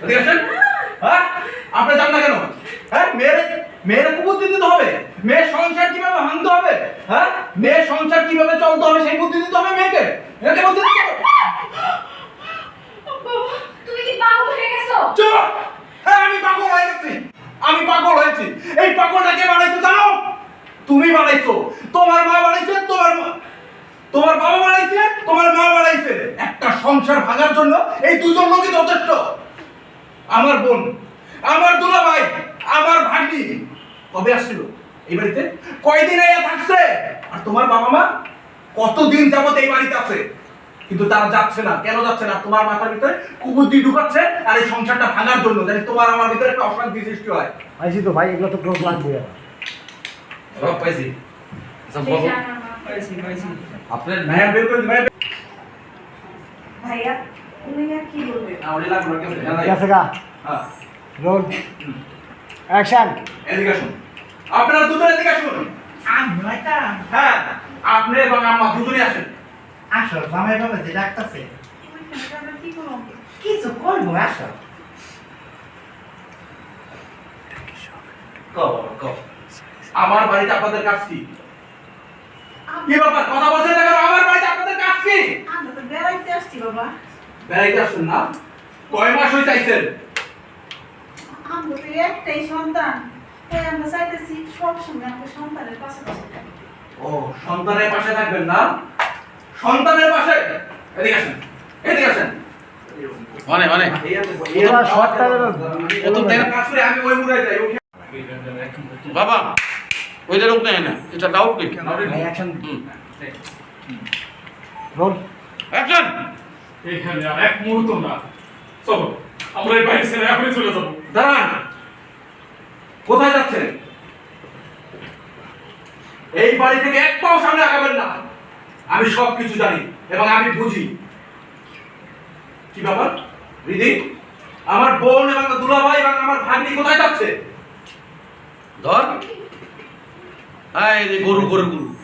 ঠিক হ্যাঁ? আপনি যান না কেন? হ্যাঁ? মেয়ের মেয়ের বুদ্ধি দিতে হবে। মেয়ের সংসার কীভাবে ভাঙতে হবে? হ্যাঁ? মেয়ের সংসার কীভাবে চলতে হবে সেই বুদ্ধি দিতে হবে মেয়েকে। মেয়েকে বুদ্ধি দিতে হবে। তুমি কি পাগল হয়ে গেছো? চুপ! হ্যাঁ আমি পাগল হয়ে গেছি। আমি পাগল হয়েছি। এই পাগলটা কে বানাইছো জানো? তুমি বানাইছো। তোমার মা বানাইছে তোমার মা তোমার বাবা বানাইছে তোমার মা বানাইছে। একটা সংসার ভাঙার জন্য এই দুজন লোকই যথেষ্ট। আমার বোন আমার দুলা ভাই আমার ভাগ্নি। কবে আসছিল? এই বাড়িতে? কয়দিন আইয়া থাকছে? আর তোমার বাবা মা? কতদিন যাবত এই বাড়িতে আছে? কিন্তু তারা যাচ্ছে না। কেন যাচ্ছে না? তোমার মাথার ভিতরে কুবুদ্ধি ঢুকাচ্ছে আর এই সংসারটা ভাঙার জন্য। জানি তোমার আমার ভিতরে একটা অশান্তি সৃষ্টি হয়। পাইছি তো ভাই এগুলো তো প্রোগ লাগবে সব পাইছি। সব বলো। যে আমার আপনার মায়া বের করে বের ভাইয়া তুমি আর কি বলবে? না ওটা লাগল না কেমন ঠিক আছে গা। হ্যাঁ। রোল। অ্যাকশন। এদিকে আসুন। আপনারা দুজন এদিকে আসুন। হ্যাঁ আপনি এবং আম্মা দুজনে আসেন। আসো জামাই বাবা যে ডাকতেছে। আমরা কিছু করব আসো বাড়িতে আপনাদের কাজ কি? কি ব্যাপার? কথা বলছেন আমার বাড়িতে আপনাদের কাজ কি? আমরা তো বেড়াইতে আসছি বাবা। বেড়াইতে আসছেন না? কয় মাস হয়ে চাইছেন আমরা একটাই সন্তান। তাই আমরা চাইতেছি সবসময় আমরা সন্তানের পাশে ও সন্তানের পাশে থাকবেন না? সন্তানের পাশে এদিকে আসেন এদিকে আসেন। মানে মানে আমি ওই মুড়াই যাই ওকে বাবা ওইটা লোক নেই না এটা ডাউট নেই অ্যাকশন এইখানে আর এক মুহূর্ত না। চলো, আমরা এই বাড়ি ছেড়ে এখনই চলে যাব। দাঁড়ান। কোথায় যাচ্ছেন? এই বাড়ি থেকে এক পাও সামনে আগাবেন না। আমি সব কিছু জানি এবং আমি বুঝি। কি ব্যাপার? রিদি আমার বোন এবং দুলাভাই এবং আমার ভাগ্নি কোথায় যাচ্ছে? ধর। হ্যাঁ এই গরু গরু গরু।